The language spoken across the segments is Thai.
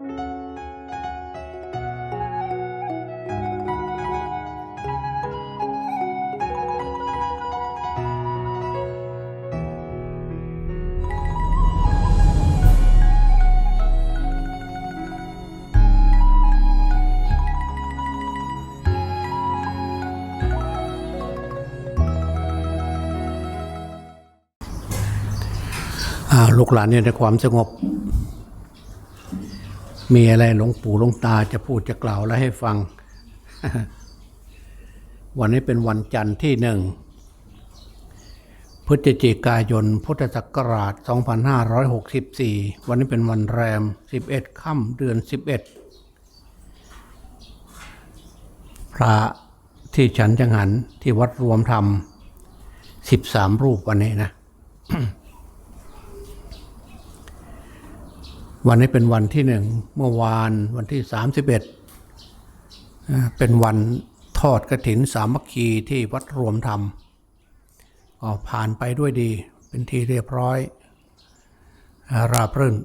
อ่าลูกหลานเนี่ยในความสงบ มีอะไรหลวงปู่หลวงตาจะพูดจะกล่าวและให้ฟัง วันนี้เป็นวันจันทร์ที่หนึ่งพฤศจิกายน พุทธศักราช 2564 วันนี้เป็นวันแรม 11 ค่ำเดือน 11 พระที่ฉันจังหันที่วัดรวมธรรม 13 รูปวันนี้นะ วันนี้เป็นวันที่หนึ่งเมื่อวานวันที่สามสิบเอ็ดเป็นวันทอดกระถินสามัคคีที่วัดรวมธรรมก็ผ่านไปด้วยดีเป็นที่เรียบร้อย ราบรื่น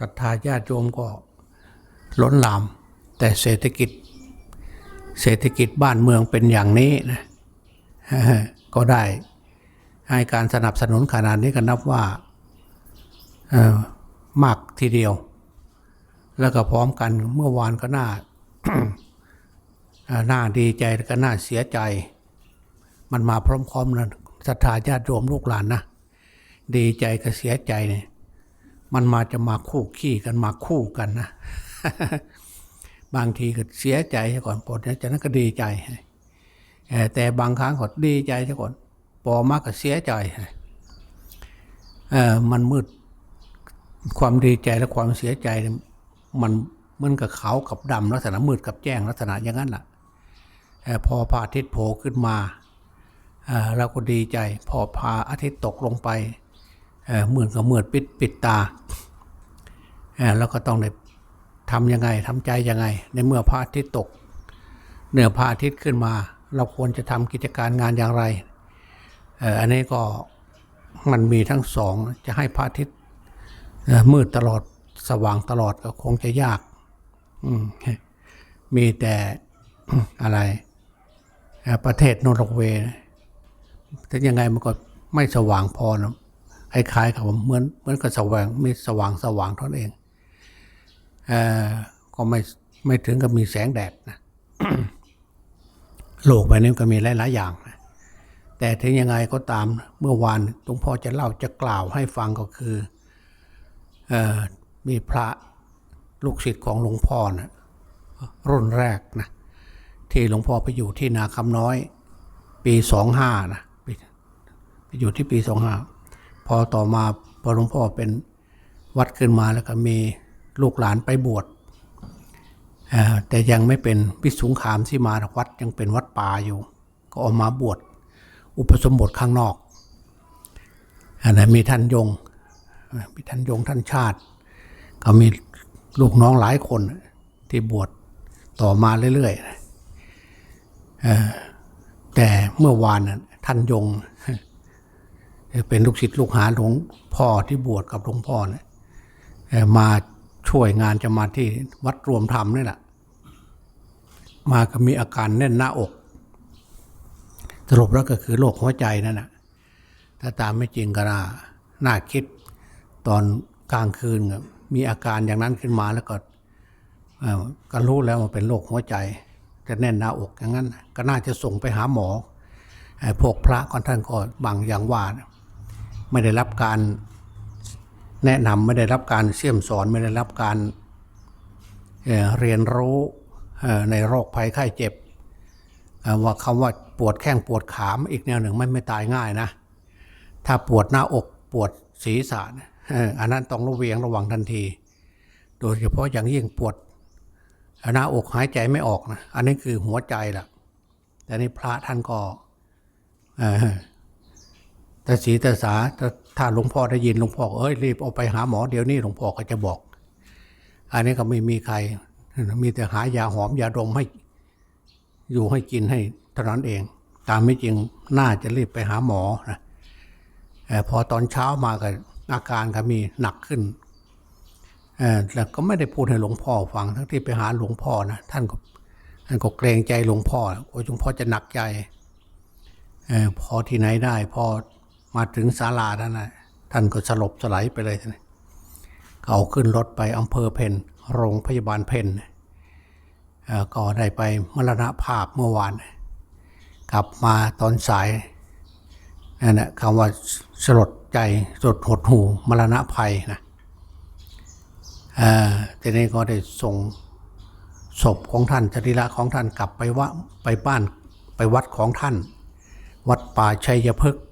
ศรัทธาญาติโยมก็ล้นหลาม แต่เศรษฐกิจ เศรษฐกิจบ้านเมืองเป็นอย่างนี้นะก็ได้ให้การสนับสนุนขนาดนี้ก็นับว่าอ่อ มากทีเดียว แล้วก็พร้อมกันเมื่อวานก็น่าน่าดีใจแล้วก็น่าเสียใจ มันมาพร้อมๆนะศรัทธาญาติโยมลูกหลานนะดีใจกับเสียใจเนี่ยมันมาจะมาคู่ขี้กันมาคู่กันนะบางทีก็เสียใจก่อนปวดจากนั้นก็ดีใจแต่บางครั้งก็ดีใจก่อนพอมากก็เสียใจมันมืด ความดีใจและความเสียใจมันเหมือนกับขาวกับดำลักษณะมืดกับแจ้งลักษณะอย่างนั้นแหละเอ่พอพระอาทิตย์โผล่ขึ้นมาเราก็ดีใจ พอพาอาทิตย์ตกลงไปเหมือนกับมืดปิดปิดตาแล้วก็ต้องได้ทำยังไงทำใจยังไง ในเมื่อพระอาทิตย์ตกเหนือพระอาทิตย์ขึ้นมา เราควรจะทำกิจการงานอย่างไรอันนี้ก็มันมีทั้งสองจะให้พระอาทิตย์ มืดตลอดสว่างตลอดก็คงจะยากมีแต่อะไร ประเทศนอร์เวย์แต่ยังไงมันก็ไม่สว่างพอนะคล้ายๆกับเหมือนเหมือนกับสว่างมีสว่างสว่างเท่านั้นเองเออก็ไม่ไม่ถึงกับมีแสงแดดนะโลกใบนี้ก็มีหลายๆอย่างนะแต่ถึงยังไงก็ตามเมื่อวานหลวงพ่อจะเล่าจะกล่าวให้ฟังก็คือ มีพระลูกศิษย์ของหลวงพ่อนะรุ่นแรกนะที่หลวงพ่อไปอยู่ที่นาคำน้อย ปีสองห้านะไปไปอยู่ที่ปีสองห้าพอต่อมาพอหลวงพ่อเป็นวัดขึ้นมาแล้วก็มีลูกหลานไปบวชแต่ยังไม่เป็นพิสุงขามที่มาวัดยังเป็นวัดป่าอยู่ ก็ออกมาบวชอุปสมบทข้างนอกอันนั้นมีท่านยง มีท่านยงท่านชาติ ก็มีลูกน้องหลายคนที่บวชต่อมาเรื่อยๆแต่เมื่อวานท่านยง เป็นลูกศิษย์ลูกหาหลวงพ่อที่บวชกับหลวงพ่อนี่ยเอ่อมาช่วยงานจะมาที่วัดรวมธรรมนี่แหละมาก็มีอาการแน่นหน้าอกสรุปแล้วก็คือโรคหัวใจนั่นแหะถ้าตามไม่จริงก็น่าคิด ตอนกลางคืนมีอาการอย่างนั้นขึ้นมาแล้วก็ก็รู้แล้วว่าเป็นโรคหัวใจจะแน่นหน้าอกอย่างนั้น ก็น่าจะส่งไปหาหมอพวกพระก็ท่านก็บางอย่างว่าไม่ได้รับการแนะนำไม่ได้รับการเสี่ยมสอนไม่ได้รับการเเรียนรู้ในโรคภัยไข้เจ็บว่าคำว่าปวดแข้งปวดขามอีกแนวหนึ่งไม่ไม่ตายง่ายนะ ถ้าปวดหน้าอกปวดศีรษะเนี่ย อันนั้นต้องระเวงระวังทันที โดยเฉพาะอย่างยิ่งปวดหน้าอกหายใจไม่ออกนะ อันนี้คือหัวใจแหละแต่นี่พระท่านก็แต่ศีแต่สาถ้าหลวงพ่อได้ยินหลวงพ่อเอ้ยรีบเอาไปหาหมอเดี๋ยวนี้หลวงพ่อก็จะบอก อันนี้ก็ไม่มีใคร มีแต่หายาหอมยาดมให้ อยู่ให้กินให้เท่านั้นเอง ตามไม่จริงน่าจะรีบไปหาหมอนะพอตอนเช้ามาก็ อาการก็มีหนักขึ้นแล้วก็ไม่ได้พูดให้หลวงพ่อฟังทั้งที่ไปหาหลวงพ่อนะท่านก็ท่านก็เกรงใจหลวงพ่อกลัวหลวงพ่อจะหนักใจอพอที่ไหนได้พอมาถึงศาลาท่านนะท่านก็สลบสลายไปเลยท่านเขาขึ้นรถไปอำเภอเพนโรงพยาบาลเพนก็ได้ไปมรณภาพเมื่อวาน กลับมาตอนสายนั่นแหละคำว่าสลด ใจสดหดหูมรณะภัยนะเอ่อทีนี้ก็ได้ส่งศพของท่านจริระของท่านกลับไปว่าไปบ้านไปวัดของท่าน วัดป่าชัยพฤกษ์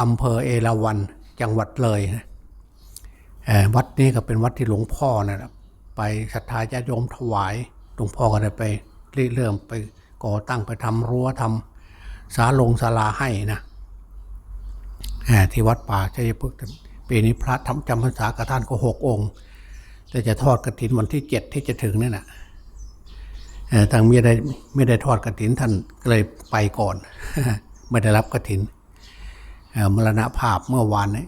อำเภอเอราวัณจังหวัดเลยนะวัดนี้ก็เป็นวัดที่หลวงพ่อนะไปศรัทธาญาติโยมถวายหลวงพ่อก็ได้ไปเริ่มไปก่อตั้งไปทำรั้วทำศาลงศาลาให้นะ ที่วัดป่าชัยพฤกษ์ปีนี้พระทำจำพรรษากับท่านก็หกองค์ แต่จะทอดกระถินวันที่เจ็ดที่จะถึงนี่นะเอ่อทางไม่ได้ไม่ได้ทอดกระถินท่านเลยไปก่อน ไม่ได้รับกระถินเอ่อมรณภาพเมื่อวานนี้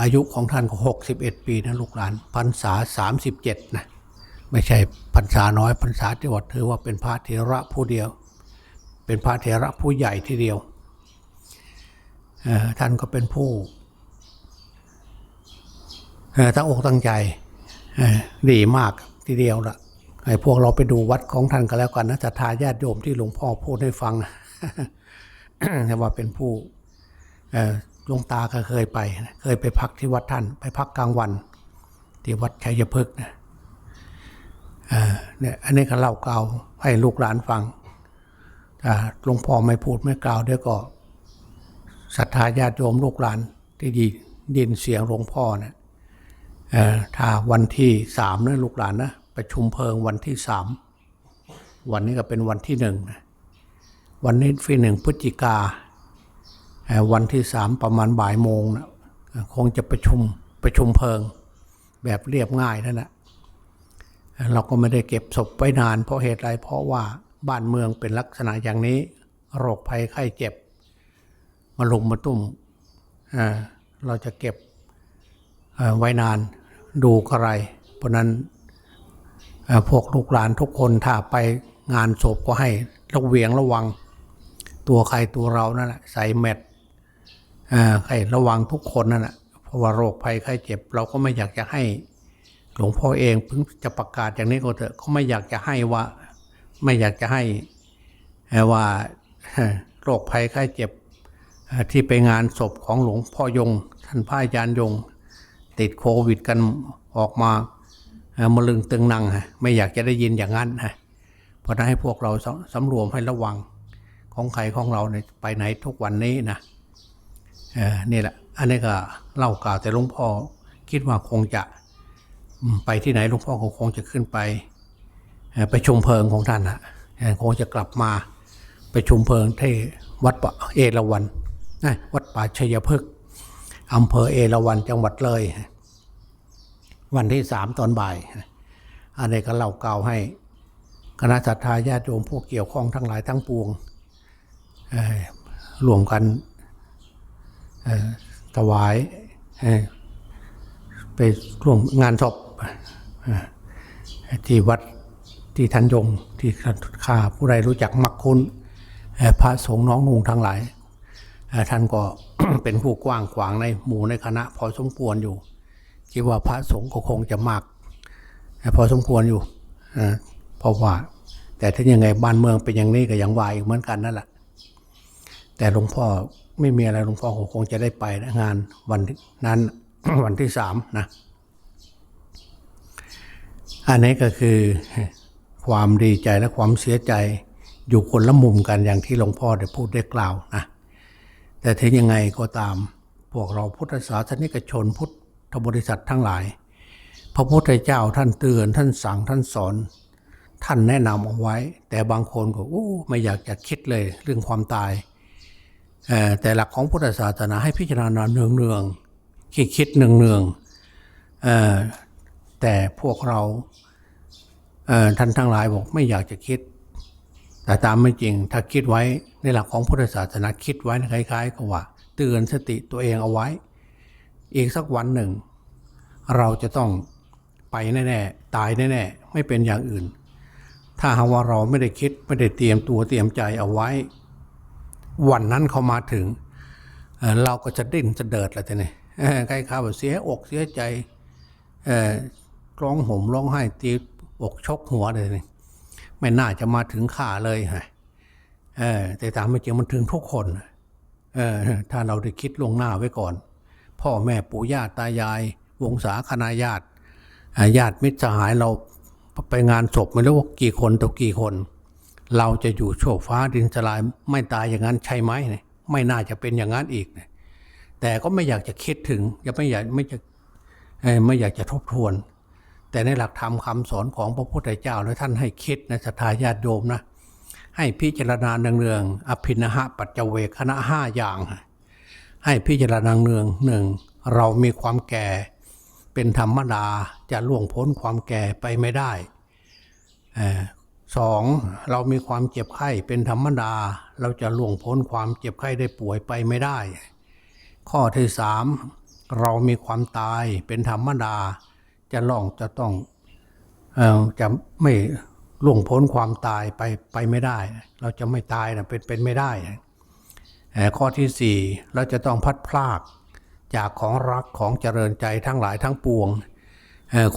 อายุของท่านก็หกสิบเอ็ดปีนะลูกหลานพรรษาสามสิบเจ็ดนะไม่ใช่พรรษาน้อยพรรษาที่วัดถือว่าเป็นพระเถระผู้เดียว เป็นพระเถระผู้ใหญ่ทีเดียว ท่านก็เป็นผู้ตั้งอกตั้งใจดีมากทีเดียวละให้พวกเราไปดูวัดของท่านกันแล้วกันนะศรัทาญาติโยมที่หลวงพ่อพูดให้ฟังแต่ว่าเป็นผู้หลวงตาก็เคยไป เคยไปพักที่วัดท่าน ไปพักกลางวัน ที่วัดชัยพฤกษ์นะเนี่ยอันนี้ก็เล่าเก่าให้ลูกหลานฟังหลวงพ่อไม่พูดไม่กล่าวเดี๋ยวก็ ศรัทธาญาติโยมลูกหลานที่ดีดินเสียงหลวงพ่อนะเอ่อถ้าวันที่สามนะลูกหลานนะประชุมเพลิงวันที่สามวันนี้ก็เป็นวันที่หนึ่งนะวันนี้ที่หนึ่งพฤศจิกาวันที่สามประมาณบ่ายโมงนะคงจะประชุมประชุมเพลิงแบบเรียบง่ายนั่นแหละเราก็ไม่ได้เก็บศพไว้นานเพราะเหตุไรเพราะว่าบ้านเมืองเป็นลักษณะอย่างนี้ โรคภัยไข้เจ็บ มาลุมมาตุ้มเเราจะเก็บไว้นานดูกระไร เพราะนั้นพวกลูกหลานทุกคนถ้าไปงานศพก็ให้ระเวียงระวัง ตัวใครตัวเรานั่นแหละใส่แมทเอ่อให้ระวังทุกคนนั่นแหละเพราะว่าโรคภัยไข้เจ็บ เราก็ไม่อยากจะให้หลวงพ่อเองเพิ่งจะประกาศอย่างนี้ก็เถอะเขาไม่อยากจะให้ว่า ไม่อยากจะให้ว่าโรคภัยไข้เจ็บ ที่ไปงานศพของหลวงพ่อยง ท่านพระอาจารย์ยง ติดโควิดกันออกมามะลึงตึงนังฮะไม่อยากจะได้ยินอย่างนั้นฮะเพราะนั้นให้พวกเราสำรวมให้ระวังของใครของเราในยไปไหนทุกวันนี้นะเออนี่แหละ อันนี้ก็เล่ากล่าวแต่หลวงพ่อคิดว่าคงจะไปที่ไหนหลวงพ่อคงจะขึ้นไปไปชมเพลิงของท่านฮะคงจะกลับมาไปชมเพลิงที่วัดป่าเอราวัณน วัดป่าชัยพฤกษ์อำเภอเอราวัณจังหวัดเลย วันที่สามตอนบ่าย อันนี้ก็เล่าเก่าให้คณะสัตยาญาติโยมผู้เกี่ยวข้องทั้งหลายทั้งปวงรวมกันถวายไปร่วมงานศพที่วัดที่ทันยงที่ข้าผู้ใดรู้จักมักคุ้นพระสงฆ์น้องนุงทั้งหลาย ท่านก็เป็นผู้กว้างขวางในหมู่ในคณะ พอสมควรอยู่ คิดว่าพระสงฆ์ก็คงจะมากพอสมควรอยู่เอ่อเพราะว่า แต่ถ้ายังไงบ้านเมืองเป็นอย่างนี้ก็ยังวายอีกเหมือนกันนั่นแหละแต่หลวงพ่อไม่มีอะไรหลวงพ่อคงจะได้ไปนะงานวันนั้นวันที่สามนะอันนี้ก็คือความดีใจและความเสียใจอยู่คนละมุมกันอย่างที่หลวงพ่อได้พูดได้กล่าวนะ แต่ถึงยังไงก็ตาม พวกเราพุทธศาสนิกชนพุทธบริษัททั้งหลาย พระพุทธเจ้าท่านเตือนท่านสั่งท่านสอน ท่านแนะนำเอาไว้ แต่บางคนก็อู้ไม่อยากจะคิดเลยเรื่องความตาย แต่หลักของพุทธศาสนาให้พิจารณาเนืองเนืองๆคิดคิดเนืองเนืองๆแต่พวกเราท่านทั้งหลายบอกไม่อยากจะคิด แต่ตามไม่จริงถ้าคิดไว้ในหลักของพุทธศาสนาคิดไว้คล้ายๆกับว่าเตือนสติตัวเองเอาไว้ อีกสักวันหนึ่ง เราจะต้องไปแน่ๆตายแน่ๆไม่เป็นอย่างอื่น ถ้าหากว่าเราไม่ได้คิดไม่ได้เตรียมตัวเตรียมใจเอาไว้ วันนั้นเขามาถึงเเราก็จะดิ้นจะเดิดแล้วทีนี้เออใครข้าวาเสียอกเสียใจร้องห่มร้องไห้ตีอกชกหัวเลยนี่ ไม่น่าจะมาถึงข่าเลยฮะเออแต่ตามไม่จริงมันถึงทุกคนเออถ้าเราได้คิดลงหน้าไว้ก่อน พ่อแม่ปู่ย่าตายาย วงศาคณาญาติญาติมิตรสหายเราไปงานศพไม่รู้ว่ากี่คนต่อกี่คน เราจะอยู่โชคฟ้าดินสลายไม่ตายอย่างนั้นใช่ไหมเนี่ยไม่น่าจะเป็นอย่างนั้นอีกเนี่ยแต่ก็ไม่อยากจะคิดถึงยังไม่อยากไม่จะไม่อยากจะทบทวน แต่ในหลักธรรมคำสอนของพระพุทธเจ้าแล้วท่านให้คิดนะศรัทธาญาติโยมนะให้พิจารณาเนืองๆอภินหะปัจเจเวคณะห้าอย่าง ให้พิจารณาเนืองหนึ่งเรามีความแก่ เป็นธรรมดาจะล่วงพ้นความแก่ไปไม่ได้สองเรามีความเจ็บไข้เป็นธรรมดา เราจะล่วงพ้นความเจ็บไข้ได้ป่วยไปไม่ได้ ข้อที่สามเรามีความตายเป็นธรรมดา จะล่องจะต้องเอจะไม่ล่วงพ้นความตายไปไปไม่ได้ เราจะไม่ตายนะเป็นเป็นไม่ได้ข้อที่สี่เราจะต้องพัดพลากจากของรักของเจริญใจทั้งหลายทั้งปวง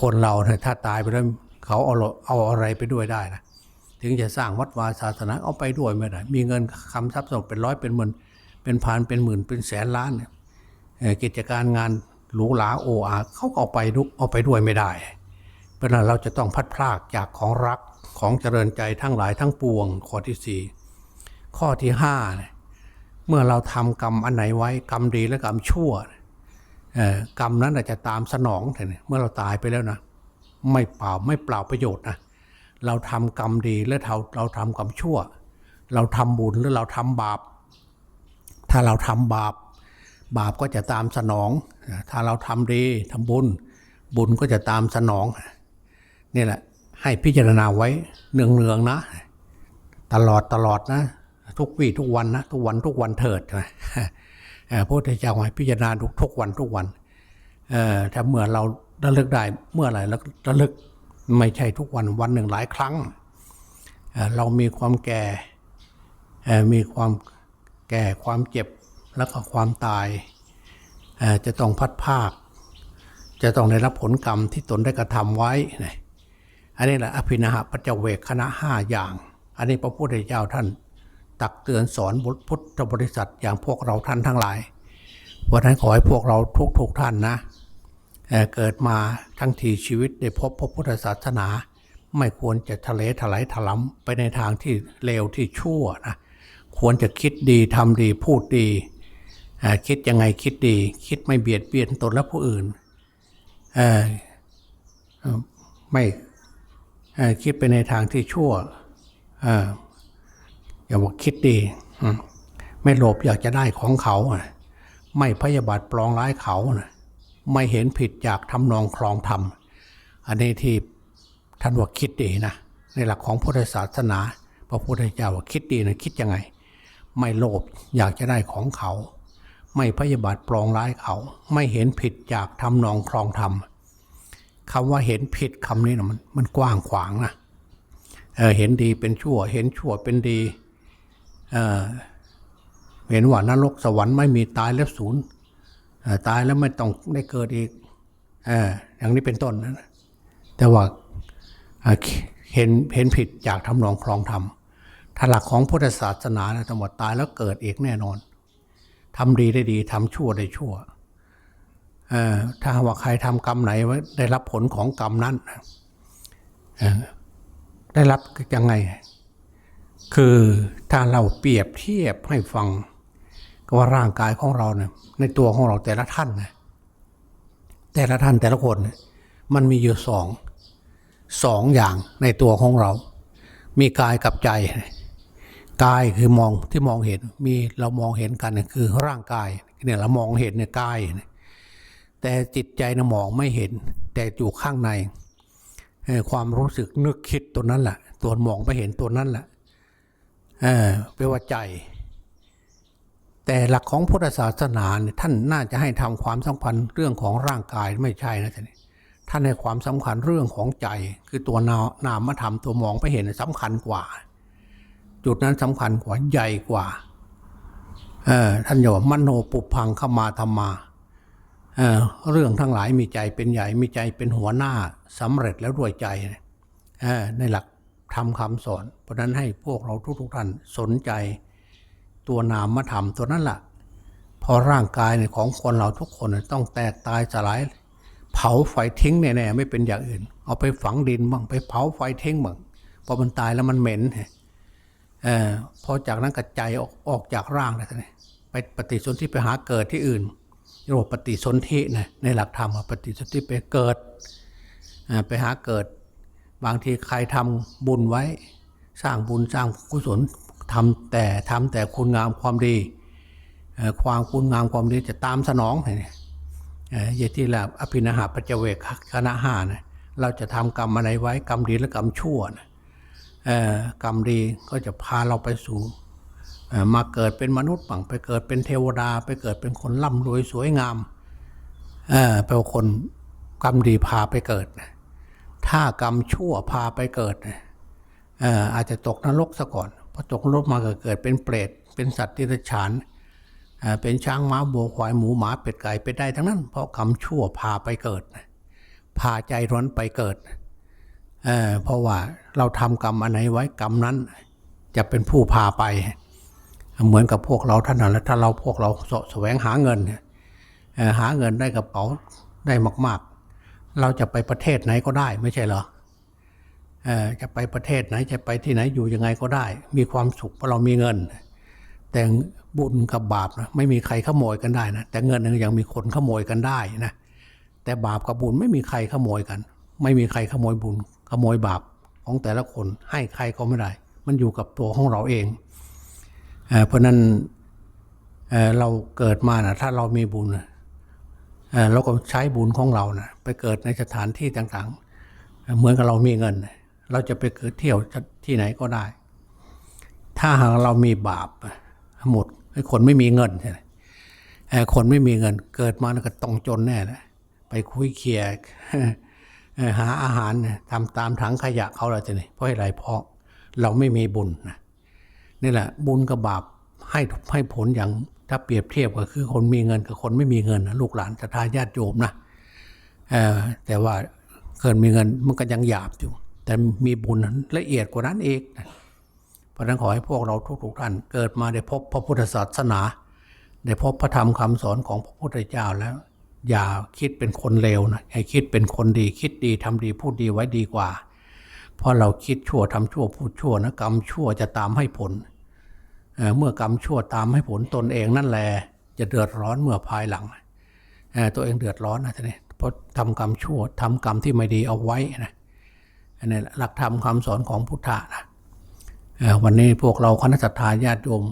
คนเราถ้าตายไปแล้วเขาเอาเอาอะไรไปด้วยได้นะถึงจะสร้างวัดวาศาสนาเอาไปด้วยไม่ได้ มีเงินคำทรัพย์สมเป็นร้อยเป็นหมื่นเป็นพันเป็นหมื่นเป็นแสนล้านกิจการงาน หรูหราโออาเขาก็เอาไปดุเอาไปด้วยไม่ได้ เพราะนั้นเราจะต้องพัดพลากจากของรักของเจริญใจทั้งหลายทั้งปวง ข้อที่สี่ข้อที่ห้าเมื่อเราทำกรรมอันไหนไว้กรรมดีและกรรมชั่วกรรมนั้นอาจจะตามสนองแต่เมื่อเราตายไปแล้วนะไม่เปล่าไม่เปล่าประโยชน์นะเราทำกรรมดีและเราเราทำกรรมชั่ว เราทำบุญหรือเราทำบาป ถ้าเราทำบาป บาปก็จะตามสนอง ถ้าเราทำดีทำบุญ บุญก็จะตามสนองนี่แหละให้พิจารณาไว้เนืองๆนะ ตลอดตลอดนะ ทุกวี่ทุกวันนะ ทุกวันทุกวันเถิดนะพระพุทธเจ้าให้พิจารณาทุกทุกวันทุกวันถ้าเมื่อเราระลึกได้เมื่อไหร่ระลึกไม่ใช่ทุกวันวันหนึ่งหลายครั้งเเรามีความแก่มีความแก่ความเจ็บ แล้วก็ความตายจะต้องพัดภาค จะต้องได้รับผลกรรมที่ตนได้กระทำไว้นอันนี้แหละอภินาหปัจเจเวกคณะห้าอย่าง อันนี้พระพุทธเจ้าท่านตักเตือนสอนบุตรพุทธบริษัทอย่างพวกเราท่านทั้งหลายวันนั้นขอให้พวกเราทุกทุกๆท่านนะเเกิดมาทั้งทีชีวิตได้พบพระพุทธศาสนา ไม่ควรจะทะเลถลายถลำไปในทางที่เลวที่ชั่วนะควรจะคิดดีทำดีพูดดี คิดยังไงคิดดี คิดไม่เบียดเบียนตนและผู้อื่นไม่คิดไปในทางที่ชั่วอย่าบอกคิดดี ไม่โลภอยากจะได้ของเขา ไม่พยาบาทปลองร้ายเขา ไม่เห็นผิดจากทำนองคลองธรรม อันนี้ที่ท่านว่าคิดดีนะ ในหลักของพุทธศาสนา พระพุทธเจ้าว่าคิดดีนะคิดยังไง ไม่โลภอยากจะได้ของเขา ไม่พยาบาทปลองร้ายเขา ไม่เห็นผิดจากทำนองคลองธรรมคำว่าเห็นผิดคำนี้นะมันมันกว้างขวางนะเเห็นดีเป็นชั่ว เห็นชั่วเป็นดีเเห็นว่านรกสวรรค์ไม่มีตายแล้วศูนย์ตายแล้วไม่ต้องได้เกิดอีกออย่างนี้เป็นต้นนะแต่ว่าเเห็นเห็นผิดจากทำนองคลองธรรมถ้าหลักของพุทธศาสนานะทั้งหมดตายแล้วเกิดอีกแน่นอน ทำดีได้ดีทำชั่วได้ชั่วถ้าว่าใครทำกรรมไหนไว้ได้รับผลของกรรมนั้นได้รับยังไง คือถ้าเราเปรียบเทียบให้ฟังก็ว่าร่างกายของเราเนี่ยในตัวของเราแต่ละท่านนะแต่ละท่านแต่ละคน มันมีอยู่สองสองอย่างในตัวของเรา มีกายกับใจ กายคือมองที่มองเห็นมีเรามองเห็นกันเนี่ยคือร่างกายเนี่ยเรามองเห็นเนี่ยกายแต่จิตใจนะมองไม่เห็น แต่อยู่ข้างในความรู้สึกนึกคิดตัวนั้นแหละตัวมองไปเห็นตัวนั้นแหละเออแปลว่าใจ แต่หลักของพุทธศาสนาเนี่ยท่านน่าจะให้ทำความสำคัญเรื่องของร่างกายไม่ใช่นะท่านท่านให้ความสำคัญเรื่องของใจ คือตัวนานามธรรมตัวมองไปเห็นสำคัญกว่า จุดนั้นสำคัญกว่าใหญ่กว่าท่านบอกว่ามโนปุพังขมาธรรมาเเรื่องทั้งหลายมีใจเป็นใหญ่มีใจเป็นหัวหน้าสำเร็จแล้วด้วยใจในหลักทำคำสอน เพราะนั้นให้พวกเราทุกๆท่านสนใจตัวนามธรรมตัวนั้นแหละพอร่างกายเนี่ยของคนเราทุกคนต้องแตกตายสลาย เผาไฟทิ้งแน่ๆไม่เป็นอย่างอื่น เอาไปฝังดินบ้างไปเผาไฟทิ้งบ้างพอมันตายแล้วมันเหม็นเออพอจากนั้นกระจายออกออกจากร่างแล้วนี่ไปปฏิสนธิไปหาเกิดที่อื่นเรียกว่าปฏิสนธินะในหลักธรรมปฏิสนธิไปเกิดไปหาเกิด บางทีใครทำบุญไว้ สร้างบุญสร้างกุศลทำแต่ทำแต่คุณงามความดี ความคุณงามความดีจะตามสนองเนี่ยอย่างที่ละอภินาหาปัจเจเวกคณะห้านะเราจะทำกรรมอะไรไว้กรรมดีและกรรมชั่วนะ กรรมดีก็จะพาเราไปสู่มาเกิดเป็นมนุษย์บังไปเกิดเป็นเทวดา ไปเกิดเป็นคนร่ำรวยสวยงามเป็นคนกรรมดีพาไปเกิด ถ้ากรรมชั่วพาไปเกิดอาจจะตกนรกซะก่อนพอตกนรกมาก็เกิดเป็นเปรตเป็นสัตว์ที่ฉานเป็นช้างม้าบัวควายหมูหมาเป็ดไก่ไปได้ทั้งนั้น เพราะกรรมชั่วพาไปเกิด พาใจร้อนไปเกิด เเพราะว่าเราทำกรรมอันไหนไว้กรรมนั้นจะเป็นผู้พาไป เหมือนกับพวกเราท่านนั้นแล้วถ้าเราพวกเราสแสวงหาเงินหาเงินได้กระเป๋าได้มาก ๆ เราจะไปประเทศไหนก็ได้ไม่ใช่เหรอจะไปประเทศไหนจะไปที่ไหนอยู่ยังไงก็ได้ มีความสุขเพราะเรามีเงิน แต่บุญกับบาปนะไม่มีใครขโมยกันได้นะแต่เงินนึงยังมีคนขโมยกันได้นะแต่บาปกับบุญไม่มีใครขโมยกัน ไม่มีใครขโมยบุญ ขโมยบาปของแต่ละคนให้ใครก็ไม่ได้ มันอยู่กับตัวของเราเองเเพราะนั้นเเราเกิดมานะถ้าเรามีบุญเราก็ใช้บุญของเรานะไปเกิดในสถานที่ต่างๆ เหมือนกับเรามีเงิน เราจะไปเกิดเที่ยวที่ไหนก็ได้ ถ้าหากเรามีบาปหมดคนไม่มีเงินใช่ไหมคนไม่มีเงิน เกิดมาก็ต้องจนแน่เลยไปคุยเคีย หาอาหารทำตามถังขยะเขาเราจะนี่เพราะอะไรเพราะเราไม่มีบุญนะนี่แหละบุญกับบาปให้ให้ผลอย่างถ้าเปรียบเทียบก็คือคนมีเงินกับคนไม่มีเงินนะลูกหลานจะทายาติโยมนะแต่ว่าเกินมีเงินมันก็ยังหยาบอยู่ แต่มีบุญละเอียดกว่านั้นเองเพราะนั้นขอให้พวกเราทุกๆท่านเกิดมาได้พบพระพุทธศาสนา ได้พบพระธรรมคำสอนของพระพุทธเจ้าแล้ว อย่าคิดเป็นคนเลวนะให้คิดเป็นคนดี คิดดีทำดีพูดดีไว้ดีกว่า เพราะเราคิดชั่วทำชั่วพูดชั่วนะกรรมชั่วจะตามให้ผลเเมื่อกรรมชั่วตามให้ผลตนเองนั่นแหละจะเดือดร้อนเมื่อภายหลัง ตัวเองเดือดร้อนนะท่านนี่เพราะทำกรรมชั่วทำกรรมที่ไม่ดีเอาไว้นะอันนี้หลักธรรมคำสอนของพุทธะนะวันนี้พวกเราคณะสัตยาญาติโยม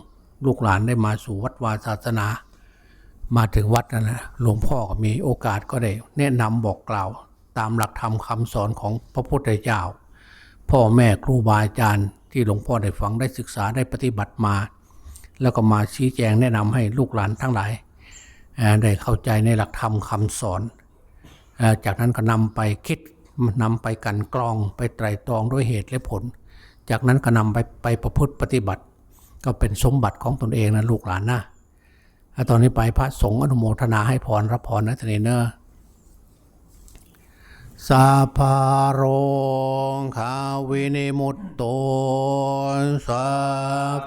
ลูกหลานได้มาสู่วัดวาศาสนา มาถึงวัดนั่นนะหลวงพ่อก็มีโอกาสก็ได้ แนะนำบอกกล่าว ตามหลักธรรมคำสอนของพระพุทธเจ้า พ่อแม่ครูบาอาจารย์ที่หลวงพ่อได้ฟังได้ศึกษาได้ปฏิบัติมา แล้วก็มาชี้แจงแนะนำให้ลูกหลานทั้งหลายได้เข้าใจในหลักธรรมคำสอน จากนั้นก็นำไปคิดนำไปกันกรองไปไตรตรองด้วยเหตุและผล จากนั้นก็นำไปไปประพฤติปฏิบัติ ก็เป็นสมบัติของตนเองนะลูกหลานนะ ตอนนี้ไปพระสงฆ์อนุโมทนาให้พรรับพรนะทนเนอร์สาพาโรงคาวินิมุตโตสา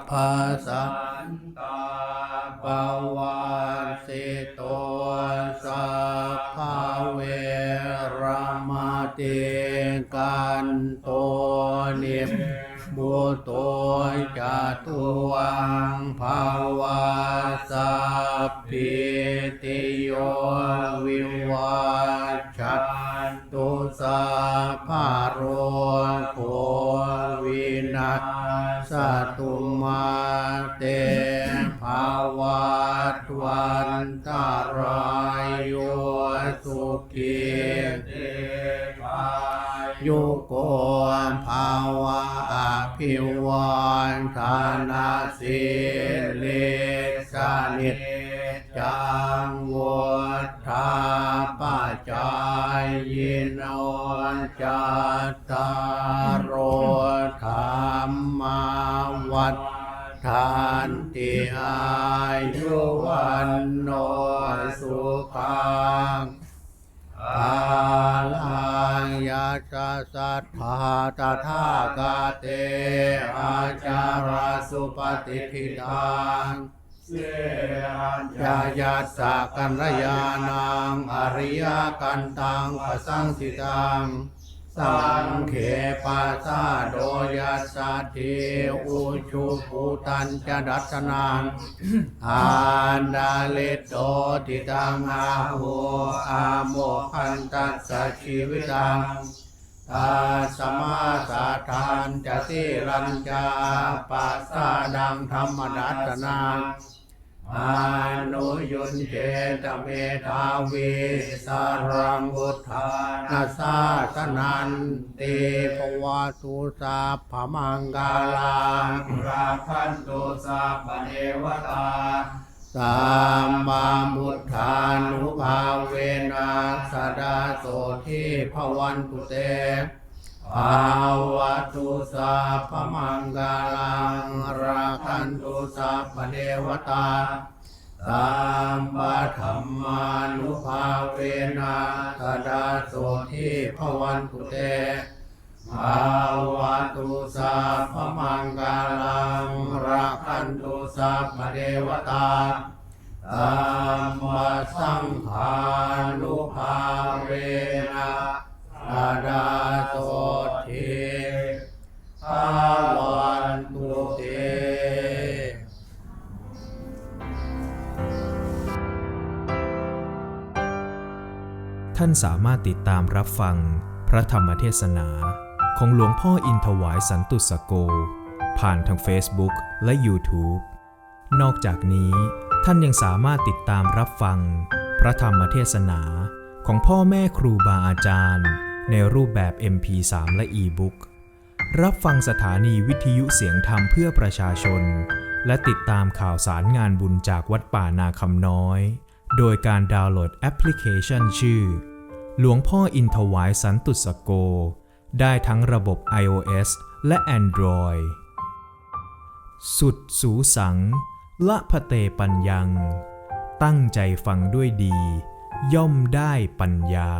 พาสันตาปวาสิโตสาพาเว ติกันโตนิบุโตจัตุวังภาวาสัพพิติโยวิวัชันตุสัพพโรโควินัสตุมาเตภาวัตวันตาราย ภาวะอภิวันธานาสิเลสนิจจังวุฒาปัจจายโนจัตตารโอธรรมาวัฏทานติอายุวันโนสุขัง งยาชาสัทธาตถากาเตอาจาราสุปฏิทิตังเสยายัสสะกัลยานังอริยกันตังปสังสิตังสังเขปัสสะโดยัสสะเทอุชุภูตัญจดัสนังอันดาเลโตติตังอาโหอาโมคันตัสสชีวิตัง ตาสมาสาทานจะสิรัญจาปัสสะดังธรรมดัตนังอานุยุนเจตเมธาวิสารังบุทธานาสาสนันติภวะสุสาพมังกาลังราคันตุสัพเทวตา สัมมามุทธานุภาเวนัสดาโสทิภวันตุเตภาวะตุสัพมังกาลังราคันตุสัพเทวตาสัมมาธรรมานุภาเวนัสดาโสทิภวันตุเต ภาวะตุสัพพมังกาลังราคันตุสัพพเทวตาธัมมสังฆานุภาเวนะอาดาโสทิภาวันตุเตท่านสามารถติดตามรับฟังพระธรรมเทศนา ของหลวงพ่ออินถวายสันตุสโก ผ่านทาง Facebook และ YouTube นอกจากนี้ท่านยังสามารถติดตามรับฟัง พระธรรมเทศนาของพ่อแม่ครูบาอาจารย์ ในรูปแบบ MP3 และ E-Book รับฟังสถานีวิทยุเสียงธรรมเพื่อประชาชน และติดตามข่าวสารงานบุญจากวัดป่านาคำน้อย โดยการดาวน์โหลดแอปพลิเคชันชื่อ หลวงพ่ออินทวายสันตุสโก ได้ทั้งระบบ iOS และ Android สุดสูสัง ละพะเตปัญญัง ตั้งใจฟังด้วยดี ย่อมได้ปัญญา